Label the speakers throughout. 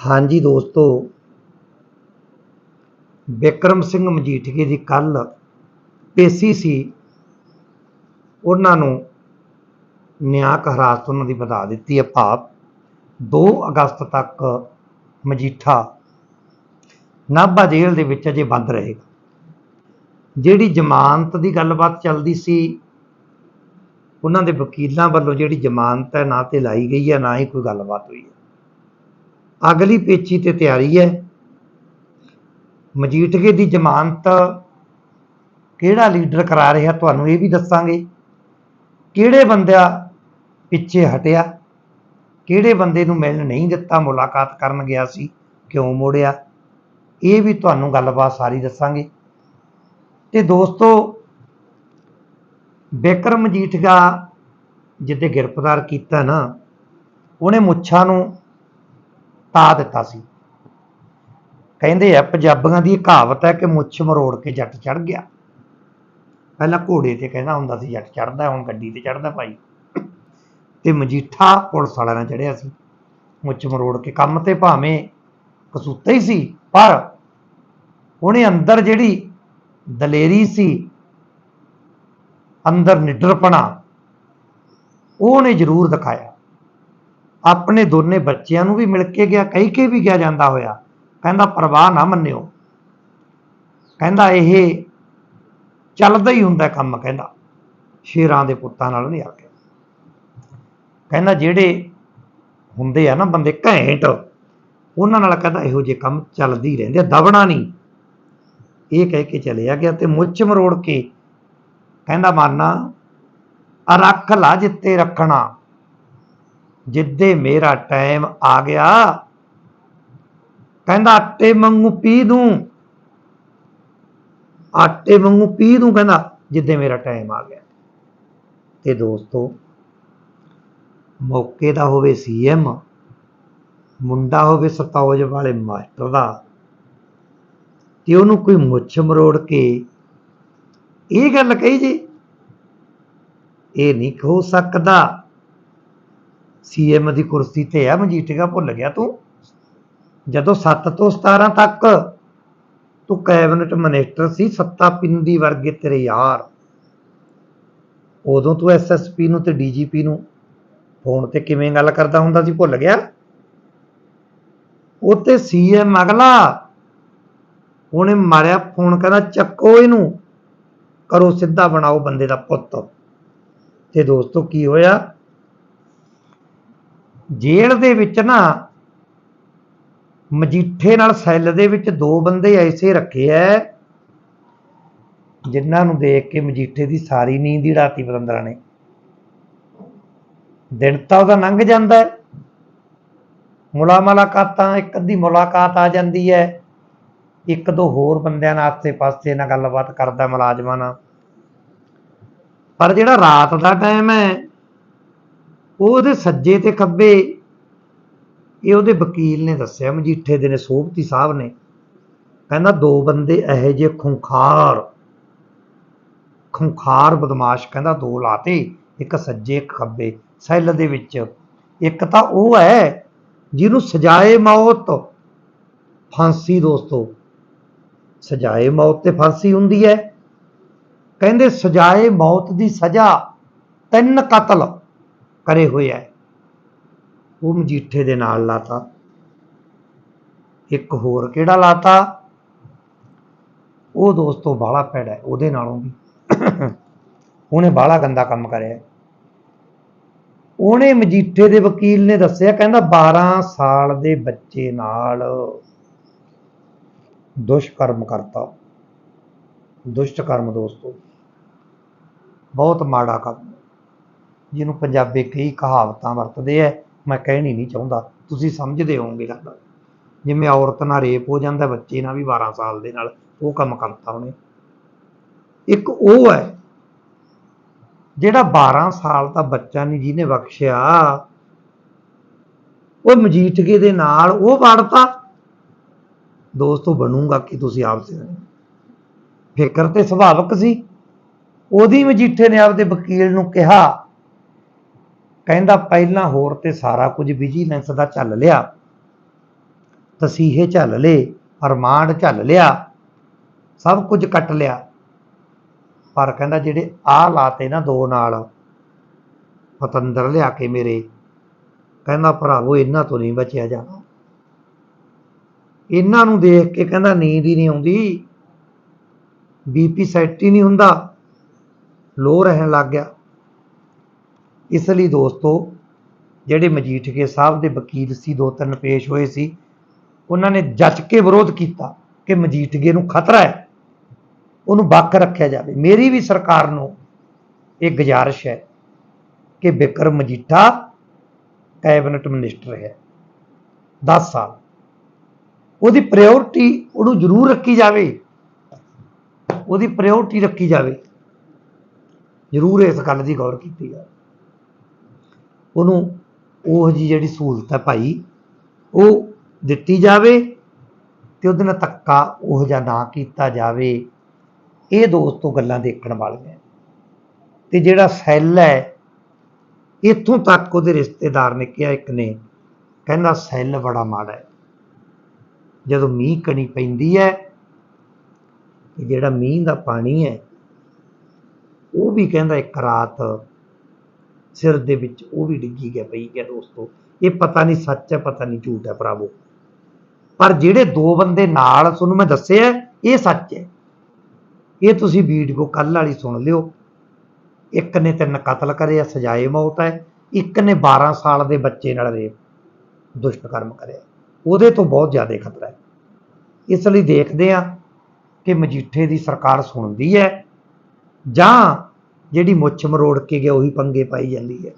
Speaker 1: ਹਾਂਜੀ ਦੋਸਤੋ ਬਿਕਰਮ ਸਿੰਘ ਮਜੀਠੀਏ ਦੀ ਕੱਲ ਪੇਸ਼ੀ ਸੀ, ਉਹਨਾਂ ਨੂੰ ਨਿਆਂਕ ਹਰਾਸਤ ਉਹਨਾਂ ਦੀ ਵਧਾ ਦਿੱਤੀ ਹੈ ਭਾਵ 2 ਅਗਸਤ ਤੱਕ ਮਜੀਠਾ ਨਾਭਾ ਜੇਲ੍ਹ ਦੇ ਵਿੱਚ ਅਜੇ ਬੰਦ ਰਹੇਗਾ। ਜਿਹੜੀ ਜ਼ਮਾਨਤ ਦੀ ਗੱਲਬਾਤ ਚੱਲਦੀ ਸੀ, ਉਹਨਾਂ ਦੇ ਵਕੀਲਾਂ ਵੱਲੋਂ ਜਿਹੜੀ ਜ਼ਮਾਨਤ ਹੈ ਨਾ ਤੇ ਲਾਈ ਗਈ ਹੈ, ਨਾ ਹੀ ਕੋਈ ਗੱਲਬਾਤ ਹੋਈ ਹੈ। ਅਗਲੀ ਪੇਚੀ ਤੇ ਤਿਆਰੀ ਹੈ। ਮਜੀਠਗੇ ਦੀ ਜ਼ਮਾਨਤ ਕਿਹੜਾ ਲੀਡਰ ਕਰਾ ਰਿਹਾ ਤੁਹਾਨੂੰ ਇਹ ਵੀ ਦੱਸਾਂਗੇ। ਕਿਹੜੇ ਬੰਦਿਆ ਪਿੱਛੇ ਹਟਿਆ, ਕਿਹੜੇ ਬੰਦੇ ਨੂੰ ਮਿਲਣ ਨਹੀਂ ਦਿੱਤਾ, ਮੁਲਾਕਾਤ ਕਰਨ ਗਿਆ ਸੀ, ਕਿਉਂ ਮੋੜਿਆ, ਇਹ ਵੀ ਤੁਹਾਨੂੰ ਗੱਲਬਾਤ ਸਾਰੀ ਦੱਸਾਂਗੇ। ਤੇ ਦੋਸਤੋ, ਬਿਕਰਮ ਮਜੀਠਗਾ ਜਿੱਦੇ ਗ੍ਰਿਫਤਾਰ ਕੀਤਾ ਨਾ, ਉਹਨੇ ਮੁੱਛਾਂ ਨੂੰ ਤਾ ਦਿੱਤਾ ਸੀ। ਕਹਿੰਦੇ ਆ, ਪੰਜਾਬੀਆਂ ਦੀ ਕਹਾਵਤ ਹੈ ਕਿ ਮੁੱਛ ਮਰੋੜ ਕੇ ਜੱਟ ਚੜ ਗਿਆ। ਪਹਿਲਾਂ ਘੋੜੇ ਤੇ ਕਹਿੰਦਾ ਹੁੰਦਾ ਸੀ, ਜੱਟ ਚੜਦਾ ਹੁਣ ਗੱਡੀ ਤੇ ਚੜਦਾ ਭਾਈ। ਤੇ ਮਜੀਠਾ ਪੁਲਿਸ ਵਾਲਿਆਂ ਨਾਲ ਚੜਿਆ ਸੀ। ਮੁੱਛ ਮਰੋੜ ਕੇ ਕੰਮ ਤੇ ਭਾਵੇਂ ਕਸੂਤਾ ਹੀ ਸੀ, ਪਰ ਉਹਨੇ ਅੰਦਰ ਜਿਹੜੀ ਦਲੇਰੀ ਸੀ, ਅੰਦਰ ਨਿਡਰਪਣਾ, ਉਹਨੇ ਜ਼ਰੂਰ ਦਿਖਾਇਆ। ਆਪਣੇ ਦੋਨੇ ਬੱਚਿਆਂ ਨੂੰ ਵੀ ਮਿਲ ਕੇ ਗਿਆ, ਕਹਿ ਕੇ ਵੀ ਗਿਆ ਜਾਂਦਾ ਹੋਇਆ। ਕਹਿੰਦਾ, ਪਰਵਾਹ ਨਾ ਮੰਨਿਓ। ਕਹਿੰਦਾ, ਇਹ ਚੱਲਦਾ ਹੀ ਹੁੰਦਾ ਕੰਮ, ਕਹਿੰਦਾ। ਸ਼ੇਰਾਂ ਦੇ ਪੁੱਤਾਂ ਨਾਲ ਨਹੀਂ ਆ ਗਿਆ। ਕਹਿੰਦਾ, ਜਿਹੜੇ ਹੁੰਦੇ ਆ ਨਾ ਬੰਦੇ ਘੈਂਟ, ਉਹਨਾਂ ਨਾਲ ਕਹਿੰਦਾ, ਇਹੋ ਜਿਹੇ ਕੰਮ ਚੱਲਦੇ ਹੀ ਰਹਿੰਦੇ ਆ, ਦਬਣਾ ਨਹੀਂ। ਇਹ ਕਹਿ ਕੇ ਚਲਿਆ ਗਿਆ ਤੇ ਮੁੱਛ ਮਰੋੜ ਕੇ ਕਹਿੰਦਾ, ਮਾਨਾ ਆ ਰੱਖ ਲਾ ਜਿੱਤੇ ਰੱਖਣਾ। ਜਿੱਦੇ ਮੇਰਾ ਟਾਈਮ ਆ ਗਿਆ, ਕਹਿੰਦਾ ਆਟੇ ਵਾਂਗੂ ਪੀ ਦੂੰ। ਆਟੇ ਵਾਂਗੂ ਪੀ ਦੂੰ, ਕਹਿੰਦਾ ਜਿੱਦੇ ਮੇਰਾ ਟਾਈਮ ਆ ਗਿਆ। ਤੇ ਦੋਸਤੋ, ਮੌਕੇ ਦਾ ਹੋਵੇ ਸੀਐਮ ਮੁੰਡਾ ਹੋਵੇ ਸਤੌਜ ਵਾਲੇ ਮਾਸਟਰ ਦਾ, ਤੇ ਉਹਨੂੰ ਕੋਈ ਮੁੱਛ ਮਰੋੜ ਕੇ ਇਹ ਗੱਲ ਕਹੀ ਜੀ, ਇਹ ਨਹੀਂ ਹੋ ਸਕਦਾ। ਸੀਐਮ ਦੀ ਕੁਰਸੀ ਤੇ ਆ ਮਜੀਠੀਆ ਭੁੱਲ ਗਿਆ ਤੂੰ? ਜਦੋਂ 7 ਤੋਂ 17 ਤੱਕ ਤੂੰ ਕੈਬਨਿਟ ਮਿਨਿਸਟਰ ਸੀ, ਸੱਤਾ ਪਿੰਦੀ ਵਰਗੇ ਤੇਰੇ ਯਾਰ। ਉਦੋਂ ਤੂੰ ਐਸਐਸਪੀ ਨੂੰ ਤੇ ਡੀਜੀਪੀ ਨੂੰ ਫੋਨ ਤੇ ਕਿਵੇਂ ਗੱਲ ਕਰਦਾ ਹੁੰਦਾ ਸੀ, ਭੁੱਲ ਗਿਆ? ਉਹ ਤੇ ਸੀਐਮ ਅਗਲਾ ਉਹਨੇ ਮਾਰਿਆ ਫੋਨ, ਕਹਿੰਦਾ ਚੱਕੋ ਇਹਨੂੰ, ਕਰੋ ਸਿੱਧਾ ਬਣਾਓ ਬੰਦੇ ਦਾ ਪੁੱਤ। ਤੇ ਦੋਸਤੋ, ਕੀ ਹੋਇਆ? ਜੇਲ੍ਹ ਦੇ ਵਿੱਚ ਨਾ ਮਜੀਠੇ ਨਾਲ ਸੈੱਲ ਦੇ ਵਿੱਚ ਦੋ ਬੰਦੇ ਐਸੇ ਰੱਖੇ ਐ, ਜਿਨ੍ਹਾਂ ਨੂੰ ਦੇਖ ਕੇ ਮਜੀਠੇ ਦੀ ਸਾਰੀ ਨੀਂਦ ਹੀ ਰਾਤੀ ਪਤੰਦਰਾਂ ਨੇ। ਦਿਨ ਤਾਂ ਉਹਦਾ ਲੰਘ ਜਾਂਦਾ ਮੁਲਾ ਮੁਲਾਕਾਤਾਂ ਇੱਕ ਅੱਧੀ ਮੁਲਾਕਾਤ ਆ ਜਾਂਦੀ ਹੈ ਇੱਕ ਦੋ ਹੋਰ ਬੰਦਿਆਂ ਨਾਲ ਆਸੇ-ਪਾਸੇ ਨਾਲ ਗੱਲਬਾਤ ਕਰਦਾ ਮੁਲਾਜ਼ਮਾਂ ਨਾਲ। ਪਰ ਜਿਹੜਾ ਰਾਤ ਦਾ ਟਾਈਮ ਹੈ ਉਹਦੇ ਸੱਜੇ ਤੇ ਖੱਬੇ, ਇਹ ਉਹਦੇ ਵਕੀਲ ਨੇ ਦੱਸਿਆ, ਮਜੀਠੇ ਦੇ ਨੇ, ਸੋਭਤੀ ਸਾਹਿਬ ਨੇ। ਕਹਿੰਦਾ, ਦੋ ਬੰਦੇ ਇਹੋ ਜਿਹੇ ਖੁੰਖਾਰ ਖੁੰਖਾਰ ਬਦਮਾਸ਼, ਕਹਿੰਦਾ, ਦੋ ਲਾਤੇ, ਇੱਕ ਸੱਜੇ, ਇੱਕ ਖੱਬੇ। ਸੈੱਲ ਦੇ ਵਿੱਚ ਇੱਕ ਤਾਂ ਉਹ ਹੈ, ਜਿਹਨੂੰ ਸਜਾਏ ਮੌਤ। ਫਾਂਸੀ ਦੋਸਤੋ, ਸਜਾਏ ਮੌਤ ਤੇ ਫਾਂਸੀ ਹੁੰਦੀ ਹੈ। ਕਹਿੰਦੇ, ਸਜਾਏ ਮੌਤ ਦੀ ਸਜ਼ਾ ਤਿੰਨ ਕਤਲ। ਕਰੇ ਹੋਏ ਹੈ ਉਹ ਮਜੀਠੇ ਦੇ ਨਾਲ ਲਾਤਾ। ਇੱਕ ਹੋਰ ਕਿਹੜਾ ਲਾਤਾ? ਉਹ ਦੋਸਤੋ ਬਾਲਾ ਪੈੜਾ ਹੈ, ਉਹਦੇ ਨਾਲੋਂ ਵੀ। ਉਹਨੇ ਬਾਲਾ ਗੰਦਾ ਕੰਮ ਕਰਿਆ। ਉਹਨੇ ਮਜੀਠੇ ਦੇ ਵਕੀਲ ਨੇ ਦੱਸਿਆ, ਕਹਿੰਦਾ 12 ਸਾਲ ਦੇ ਬੱਚੇ ਨਾਲ ਦੁਸ਼ਕਰਮ ਕਰਤਾ। ਦੁਸ਼ਟਕਰਮ ਦੋਸਤੋ। ਬਹੁਤ ਮਾੜਾ ਕੰਮ। ਜਿਹਨੂੰ ਪੰਜਾਬੀ ਕਈ ਕਹਾਵਤਾਂ ਵਰਤਦੇ ਐ ਮੈਂ ਕਹਿਣੀ ਨਹੀਂ ਚਾਹੁੰਦਾ। ਤੁਸੀਂ ਸਮਝਦੇ ਹੋਵੋਗੇ ਗੱਲ। ਜਿਵੇਂ ਔਰਤ ਨਾਲ ਰੇਪ ਹੋ ਜਾਂਦਾ, ਬੱਚੇ ਨਾਲ ਵੀ 12 ਸਾਲ ਦੇ ਨਾਲ, ਉਹ ਕੰਮ ਕਰਤਾ ਉਹਨੇ। ਇੱਕ ਉਹ ਹੈ, ਜਿਹੜਾ 12 ਸਾਲ ਦਾ ਬੱਚਾ ਨਹੀਂ ਜਿਹਨੇ ਬਖਸ਼ਿਆ, ਉਹ ਮਜੀਠਗੇ ਦੇ ਨਾਲ ਉਹ ਵੜਤਾ। ਦੋਸਤੋ ਬਣੂਗਾ ਕਿ ਤੁਸੀਂ ਆਪ ਸੇ ਫਿਕਰ ਤੇ ਸੁਭਾਵਕ ਸੀ। ਉਹਦੀ ਮਜੀਠੇ ਨੇ ਆਪਦੇ ਵਕੀਲ ਨੂੰ ਕਿਹਾ ਕਹਿੰਦਾ ਪਹਿਲਾਂ ਹੋਰ ਤੇ ਸਾਰਾ ਕੁਝ ਵਿਜੀਲੈਂਸ ਦਾ ਚੱਲ ਲਿਆ। ਤਸੀਹੇ ਝੱਲ ਲਏ ਅਰਮਾਂਡ ਝੱਲ ਲਿਆ, ਸਭ ਕੁਝ ਕੱਟ ਲਿਆ। ਪਰ ਕਹਿੰਦਾ ਜਿਹੜੇ ਆਹ ਲਾਤੇ ਨਾ ਦੋ ਨਾਲ, ਪਤੰਦਰ ਲਿਆ ਕੇ ਮੇਰੇ, ਕਹਿੰਦਾ ਭਰਾਵੋ ਇਹਨਾਂ ਤੋਂ ਨਹੀਂ ਬਚਿਆ ਜਾਣਾ। ਇਹਨਾਂ ਨੂੰ ਦੇਖ ਕੇ ਕਹਿੰਦਾ ਨੀਂਦ ਹੀ ਨਹੀਂ ਆਉਂਦੀ। ਬੀਪੀ ਸੈੱਟ ਹੀ ਨਹੀਂ ਹੁੰਦਾ। ਲੋ ਰਹਿਣ ਲੱਗ ਗਿਆ। ਇਸ ਲਈ ਦੋਸਤੋ, ਜਿਹੜੇ ਮਜੀਠੀਕੇ ਸਾਹਿਬ ਦੇ ਵਕੀਲ ਸੀ, ਦੋ ਤਿੰਨ ਪੇਸ਼ ਹੋਏ ਸੀ, ਉਹਨਾਂ ਨੇ ਜੱਜ ਕੇ ਵਿਰੋਧ ਕੀਤਾ ਕਿ ਮਜੀਠੀਕੇ ਨੂੰ ਖਤਰਾ ਹੈ, ਉਹਨੂੰ ਵੱਖ ਰੱਖਿਆ ਜਾਵੇ। ਮੇਰੀ ਵੀ ਸਰਕਾਰ ਨੂੰ ਇਹ ਗੁਜ਼ਾਰਿਸ਼ ਹੈ ਕਿ ਬਿਕਰਮ ਮਜੀਠਾ ਕੈਬਨਿਟ ਮਿਨਿਸਟਰ ਹੈ 10 ਸਾਲ। ਉਹਦੀ ਪ੍ਰਾਇੋਰਟੀ ਉਹਨੂੰ ਜ਼ਰੂਰ ਰੱਖੀ ਜਾਵੇ, ਉਹਦੀ ਪ੍ਰਾਇੋਰਟੀ ਰੱਖੀ ਜਾਵੇ। ਜ਼ਰੂਰ ਇਸ ਗੱਲ ਦੀ ਗੌਰ ਕੀਤੀ ਜਾਵੇ। ਉਹਨੂੰ ਉਹ ਜੀ ਜਿਹੜੀ ਸਹੂਲਤ ਹੈ ਭਾਈ, ਉਹ ਦਿੱਤੀ ਜਾਵੇ ਤੇ ਉਹਦੇ ਨਾਲ ਧੱਕਾ ਉਹ ਜਿਹਾ ਨਾ ਕੀਤਾ ਜਾਵੇ। ਇਹ ਦੋਸਤੋ ਗੱਲਾਂ ਦੇਖਣ ਵਾਲੀਆਂ। ਤੇ ਜਿਹੜਾ ਸੈੱਲ ਹੈ, ਇੱਥੋਂ ਤੱਕ ਉਹਦੇ ਰਿਸ਼ਤੇਦਾਰ ਨੇ ਕਿਹਾ ਇੱਕ ਨੇ, ਕਹਿੰਦਾ ਸੈੱਲ ਬੜਾ ਮਾੜਾ ਹੈ। ਜਦੋਂ ਮੀਂਹ ਕਣੀ ਪੈਂਦੀ ਹੈ ਜਿਹੜਾ ਮੀਂਹ ਦਾ ਪਾਣੀ ਹੈ, ਉਹ ਵੀ ਕਹਿੰਦਾ ਇੱਕ ਰਾਤ ਸਿਰ ਦੇ ਵਿੱਚ ਉਹ ਵੀ ਡਿੱਗੀ ਗਿਆ ਪਈ ਗਿਆ ਦੋਸਤੋ। ਇਹ ਪਤਾ ਨਹੀਂ ਸੱਚ ਹੈ, ਪਤਾ ਨਹੀਂ ਝੂਠ ਹੈ ਭਰਾਵੋ। ਪਰ ਜਿਹੜੇ ਦੋ ਬੰਦੇ ਨਾਲ ਤੁਹਾਨੂੰ ਮੈਂ ਦੱਸਿਆ, ਇਹ ਸੱਚ ਹੈ। ਇਹ ਤੁਸੀਂ ਵੀਡੀਓ ਕੱਲ ਵਾਲੀ ਸੁਣ ਲਿਓ। ਇੱਕ ਨੇ ਤਿੰਨ ਕਤਲ ਕਰਿਆ ਸਜ਼ਾਏ ਮੌਤ ਹੈ। ਇੱਕ ਨੇ 12 ਸਾਲ ਦੇ ਬੱਚੇ ਨਾਲ ਰੇਪ ਦੁਸ਼ਟ ਕਰਮ ਕਰਿਆ। ਉਹਦੇ ਤੋਂ ਬਹੁਤ ਜ਼ਿਆਦਾ ਖਤਰਾ ਹੈ। ਇਸ ਲਈ ਦੇਖਦੇ ਆ ਕਿ ਮਜੀਠੇ ਦੀ ਸਰਕਾਰ ਸੁਣਦੀ ਹੈ ਜਾਂ ਜਿਹੜੀ ਮੁੱਛ ਮਰੋੜ ਕੇ ਗਿਆ, ਉਹੀ ਪੰਗੇ ਪਾਈ ਜਾਂਦੀ ਹੈ।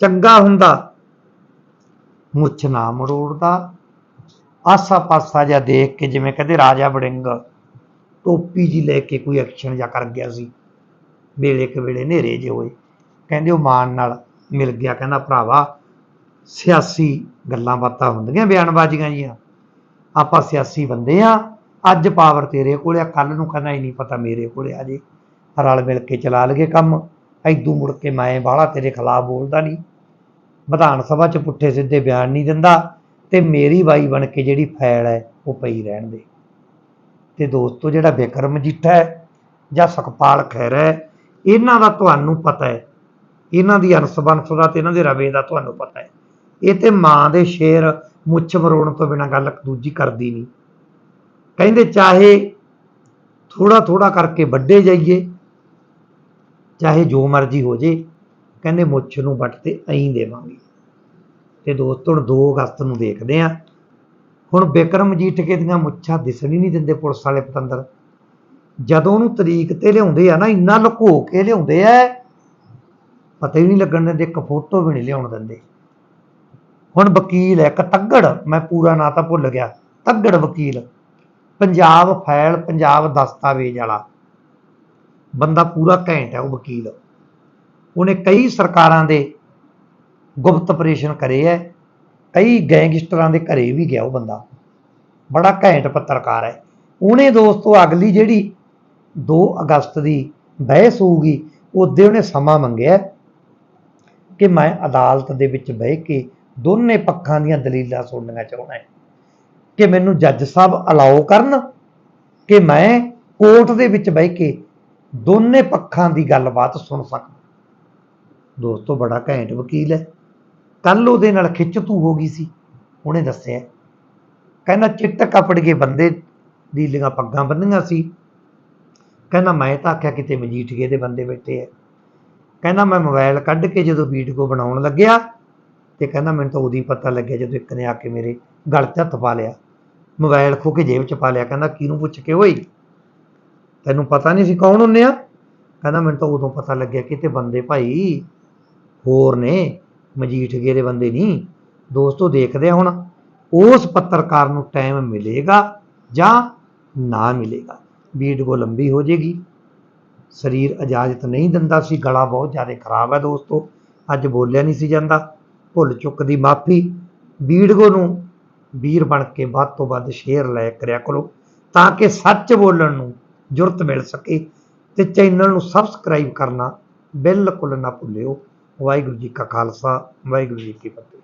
Speaker 1: ਚੰਗਾ ਹੁੰਦਾ, ਮੁੱਛ ਨਾ ਮਰੋੜਦਾ। ਆਸਾ ਪਾਸਾ ਜਿਹਾ ਦੇਖ ਕੇ ਜਿਵੇਂ ਕਹਿੰਦੇ ਰਾਜਾ ਵੜਿੰਗ ਟੋਪੀ ਜੀ ਲੈ ਕੇ ਕੋਈ ਐਕਸ਼ਨ ਜਾਂ ਕਰ ਗਿਆ ਸੀ। ਵੇਲੇ ਕੁ ਵੇਲੇ ਹਨੇਰੇ ਜੇ ਹੋਏ। ਕਹਿੰਦੇ ਉਹ ਮਾਨ ਨਾਲ ਮਿਲ ਗਿਆ, ਕਹਿੰਦਾ, ਭਰਾਵਾ, ਸਿਆਸੀ ਗੱਲਾਂ ਬਾਤਾਂ ਹੁੰਦੀਆਂ, ਬਿਆਨਬਾਜ਼ੀਆਂ ਜੀਆਂ। ਆਪਾਂ ਸਿਆਸੀ ਬੰਦੇ ਆ। ਅੱਜ ਪਾਵਰ ਤੇਰੇ ਕੋਲੇ ਆ ਕੱਲ ਨੂੰ ਕਹਿੰਦਾ ਹੀ ਨਹੀਂ ਪਤਾ ਮੇਰੇ ਕੋਲੇ ਆ ਜੇ। ਰਲ ਮਿਲ ਕੇ ਚਲਾ ਲਗੇ ਕੰਮ। ਐਦੂ ਮੁੜ ਕੇ ਮੈਂ ਬਾਹਲਾ ਤੇਰੇ ਖਿਲਾਫ ਬੋਲਦਾ ਨਹੀਂ ਵਿਧਾਨ ਸਭਾ 'ਚ ਪੁੱਠੇ ਸਿੱਧੇ ਬਿਆਨ ਨਹੀਂ ਦਿੰਦਾ ਤੇ ਮੇਰੀ ਬਾਈ ਬਣ ਕੇ ਜਿਹੜੀ ਫੈਲ ਹੈ ਉਹ ਪਈ ਰਹਿਣ ਦੇ। ਤੇ ਦੋਸਤੋ, ਜਿਹੜਾ ਬਿਕਰਮ ਮਜੀਠਾ ਹੈ ਜਾਂ ਸੁਖਪਾਲ ਖਹਿਰਾ ਹੈ, ਇਹਨਾਂ ਦਾ ਤੁਹਾਨੂੰ ਪਤਾ ਹੈ। ਇਹਨਾਂ ਦੀ ਅਨਸਬੰਸ ਦਾ ਤੇ ਇਹਨਾਂ ਦੇ ਰਵੇ ਦਾ ਤੁਹਾਨੂੰ ਪਤਾ ਹੈ। ਇਹ ਤੇ ਮਾਂ ਦੇ ਸ਼ੇਰ ਮੁੱਛ ਮਰੋਣ ਤੋਂ ਬਿਨਾ ਗੱਲ ਦੂਜੀ ਕਰਦੀ ਨਹੀਂ ਕਹਿੰਦੇ ਚਾਹੇ ਥੋੜਾ ਥੋੜਾ ਕਰਕੇ ਵੱਡੇ ਜਾਈਏ ਚਾਹੇ ਜੋ ਮਰਜ਼ੀ ਹੋ ਜੇ, ਕਹਿੰਦੇ ਮੁੱਛ ਨੂੰ ਵੱਟ ਤੇ ਐਂ ਦੇਵਾਂਗੇ। ਤੇ ਦੋਸਤੋ, ਹੁਣ 2 ਅਗਸਤ ਨੂੰ ਦੇਖਦੇ ਆ ਹੁਣ ਬਿਕਰਮ ਜੀਠਕੇ ਦੀਆਂ ਮੁੱਛਾਂ ਦਿਸਣ ਹੀ ਨਹੀਂ ਦਿੰਦੇ ਪੁਲਿਸ ਵਾਲੇ ਪਤੰਦਰ। ਜਦੋਂ ਉਹਨੂੰ ਤਰੀਕ ਤੇ ਲਿਆਉਂਦੇ ਆ ਨਾ, ਇੰਨਾ ਲੁਕੋ ਕੇ ਲਿਆਉਂਦੇ ਆ, ਪਤਾ ਹੀ ਨਹੀਂ ਲੱਗਣ ਦਿੰਦੇ, ਇੱਕ ਫੋਟੋ ਵੀ ਨਹੀਂ ਲਿਆਉਣ ਦਿੰਦੇ। ਹੁਣ ਵਕੀਲ ਹੈ ਇੱਕ ਤੱਗੜ, ਮੈਂ ਪੂਰਾ ਨਾਂ ਤਾਂ ਭੁੱਲ ਗਿਆ, ਤੱਗੜ ਵਕੀਲ। ਪੰਜਾਬ ਫਾਈਲ ਪੰਜਾਬ ਦਸਤਾਵੇਜ਼ ਵਾਲਾ। ਬੰਦਾ ਪੂਰਾ ਘੈਂਟ ਹੈ, ਉਹ ਵਕੀਲ। ਉਹਨੇ ਕਈ ਸਰਕਾਰਾਂ ਦੇ ਗੁਪਤ ਆਪਰੇਸ਼ਨ ਕਰੇ ਹੈ, ਕਈ ਗੈਂਗਸਟਰਾਂ ਦੇ ਘਰੇ ਵੀ ਗਿਆ ਉਹ ਬੰਦਾ। ਬੜਾ ਘੈਂਟ ਪੱਤਰਕਾਰ ਹੈ। ਉਹਨੇ ਦੋਸਤੋ, ਅਗਲੀ ਜਿਹੜੀ 2 ਅਗਸਤ ਦੀ ਬਹਿਸ ਹੋਊਗੀ, ਉਹਦੇ ਉਹਨੇ ਸਮਾਂ ਮੰਗਿਆ ਕਿ ਮੈਂ ਅਦਾਲਤ ਦੇ ਵਿੱਚ ਬਹਿ ਕੇ ਦੋਨੇ ਪੱਖਾਂ ਦੀਆਂ ਦਲੀਲਾਂ ਸੁਣਨੀਆਂ ਚਾਹੁੰਦਾ ਹਾਂ। ਕਿ ਮੈਨੂੰ ਜੱਜ ਸਾਹਿਬ ਅਲਾਓ ਕਰਨ, ਕਿ ਮੈਂ ਕੋਰਟ ਦੇ ਵਿੱਚ ਬਹਿ ਕੇ ਦੋਨੇ ਪੱਖਾਂ ਦੀ ਗੱਲਬਾਤ ਸੁਣ ਸਕਾਂ ਦੋਸਤੋ, ਬੜਾ ਘੈਂਟ ਵਕੀਲ ਹੈ। ਕੱਲ ਉਹਦੇ ਨਾਲ ਖਿੱਚ ਤੂ ਹੋ ਗਈ ਸੀ। ਉਹਨੇ ਦੱਸਿਆ, ਕਹਿੰਦਾ ਚਿੱਟ ਕਪੜ ਕੇ ਬੰਦੇ ਲੀਲੀਆਂ ਪੱਗਾਂ ਬੰਨੀਆਂ ਸੀ। ਕਹਿੰਦਾ, ਮੈਂ ਤਾਂ ਆਖਿਆ ਕਿਤੇ ਮਜੀਠੀਏ ਦੇ ਬੰਦੇ ਬੈਠੇ ਐ ਕਹਿੰਦਾ, ਮੈਂ ਮੋਬਾਈਲ ਕੱਢ ਕੇ ਜਦੋਂ ਵੀਡੀਓ ਬਣਾਉਣ ਲੱਗਿਆ ਤੇ ਕਹਿੰਦਾ, ਮੈਨੂੰ ਤਾਂ ਉਦੋਂ ਹੀ ਪਤਾ ਲੱਗਿਆ ਜਦੋਂ ਇੱਕ ਨੇ ਆ ਕੇ ਮੇਰੇ ਗਲ 'ਚ ਹੱਥ ਪਾ ਲਿਆ। ਮੋਬਾਈਲ ਖੋ ਕੇ ਜੇਬ 'ਚ ਪਾ ਲਿਆ। ਕਹਿੰਦਾ, ਕਿਹਨੂੰ ਪੁੱਛ ਕੇ ਓਏ? ਤੈਨੂੰ ਪਤਾ ਨਹੀਂ ਸੀ ਕੌਣ ਹੁੰਨੇ ਆ? ਕਹਿੰਦਾ ਮੈਨੂੰ ਤਾਂ ਉਦੋਂ ਪਤਾ ਲੱਗਿਆ ਕਿਤੇ ਬੰਦੇ ਭਾਈ ਹੋਰ ਨੇ ਮਜੀਠੀਏ ਦੇ ਬੰਦੇ ਨਹੀਂ। ਦੋਸਤੋ ਦੇਖਦੇ ਹੁਣ, ਉਸ ਪੱਤਰਕਾਰ ਨੂੰ ਟਾਈਮ ਮਿਲੇਗਾ ਜਾਂ ਨਾ ਮਿਲੇਗਾ? ਵੀਡੀਓ ਲੰਬੀ ਹੋ ਜੇਗੀ। ਸਰੀਰ ਇਜਾਜ਼ਤ ਨਹੀਂ ਦਿੰਦਾ ਸੀ, ਗਲਾ ਬਹੁਤ ਜ਼ਿਆਦਾ ਖਰਾਬ ਹੈ ਦੋਸਤੋ। ਅੱਜ ਬੋਲਿਆ ਨਹੀਂ ਸੀ ਜਾਂਦਾ। ਭੁੱਲ ਚੁੱਕ ਦੀ ਮਾਫੀ। ਵੀਡੀਓ ਨੂੰ ਵੀਰ ਬਣ ਕੇ ਵੱਧ ਤੋਂ ਵੱਧ ਸ਼ੇਅਰ ਲਾਇਕ ਕਰਿਆ ਕਰੋ, ਤਾਂ ਕਿ ਸੱਚ ਬੋਲਣ ਨੂੰ ਜੁਰਤ ਮਿਲ ਸਕੇ ਤੇ ਚੈਨਲ ਨੂੰ ਸਬਸਕ੍ਰਾਈਬ ਕਰਨਾ ਬਿਲਕੁਲ ਨਾ ਭੁੱਲਿਓ। ਵਾਹਿਗੁਰੂ ਜੀ ਕਾ ਖਾਲਸਾ, ਵਾਹਿਗੁਰੂ ਜੀ ਕੀ ਫਤਿਹ।